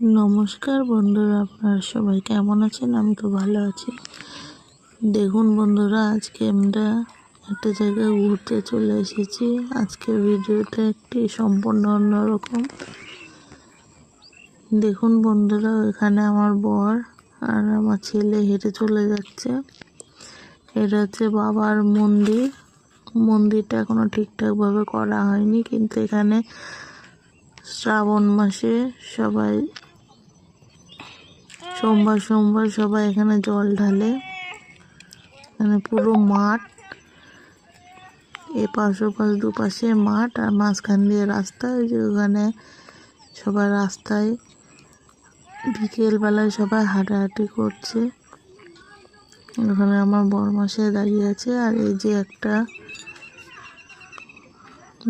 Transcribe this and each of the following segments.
নমস্কার বন্ধুরা, আপনারা সবাই কেমন আছেন? আমি তো ভালো আছি। দেখুন বন্ধুরা, আজকে আমরা একটা জায়গায় ঘুরতে চলে এসেছি। আজকের ভিডিওটা একটি সম্পূর্ণ অন্যরকম। দেখুন বন্ধুরা এখানে আমার বর আর আমার ছেলে হেঁটে চলে যাচ্ছে। এটা হচ্ছে বাবার মন্দির। মন্দিরটা এখনও ঠিকঠাকভাবে করা হয়নি, কিন্তু এখানে শ্রাবণ মাসে সবাই সোমবার সোমবার সবাই এখানে জল ঢালে। এখানে পুরো মাঠ এপাশ ওপাশ দুপাশে মাঠ আর মাঝখান দিয়ে রাস্তা। ওই যে ওখানে সবাই রাস্তায় বিকেলবেলায় সবাই হাঁটাহাঁটি করছে। ওখানে আমার বরমাসে দাঁড়িয়ে আছে আর এই যে একটা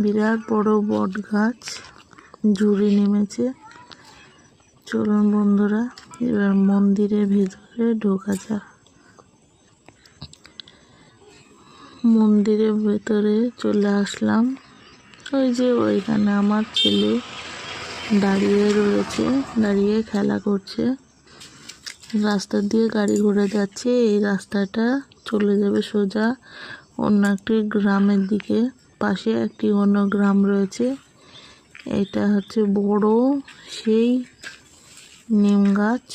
বিরাট বড় বট গাছ ঝুড়ি নেমেছে। চলুন বন্ধুরা। এবার মন্দিরের ভেতরে ঢোকা যাক। মন্দিরের ভেতরে চলে আসলাম। ওই যে ওইখানে আমার ছেলে দাঁড়িয়ে রয়েছে, দাঁড়িয়ে খেলা করছে। রাস্তা দিয়ে গাড়ি ঘোড়া যাচ্ছে, এই রাস্তাটা চলে যাবে সোজা অন্য একটি গ্রামের দিকে। পাশে একটি অন্য গ্রাম রয়েছে। এটা হচ্ছে বড় সেই নিম গাছ।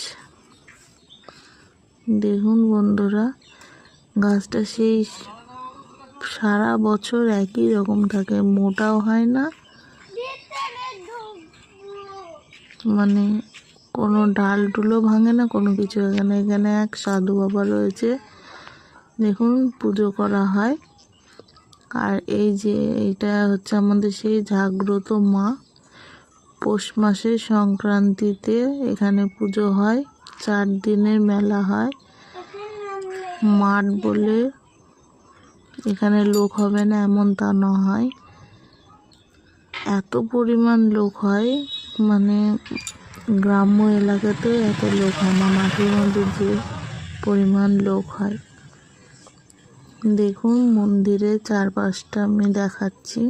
দেখুন বন্ধুরা, গাছটা সেই সারা বছর একই রকম থাকে, মোটাও হয় না। মানে কোনো ডাল টুলো ভাঙে না, কোনো কিছু এখানে এখানে এক সাধু বাবা রয়েছে। দেখুন, পুজো করা হয়। আর এই যে এটা হচ্ছে আমাদের সেই জাগ্রত মা। পৌষ মাসে সংক্রান্তিতে এখানে পুজো হয়। চার দিনের মেলা হয়। মাঠ বলে এখানে লোক হবে না এমন তা না হয় এত পরিমাণ লোক হয় মানে গ্রাম্য এলাকাতে এত লোক হয় না মাঠের মধ্যে যে পরিমাণ লোক হয়। দেখুন মন্দিরের চারপাশটা আমি দেখাচ্ছি।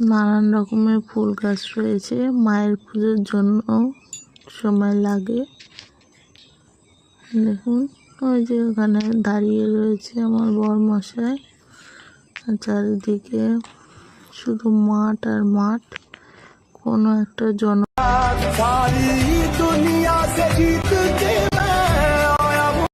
নানান রকমের ফুল গাছ রয়েছে। মায়ের পুজোর জন্য সময় লাগে। দেখুন, ওই যে ওখানে দাঁড়িয়ে রয়েছে আমার বর মশাই চারিদিকে শুধু মাঠ আর মাঠ। কোনো একটা জন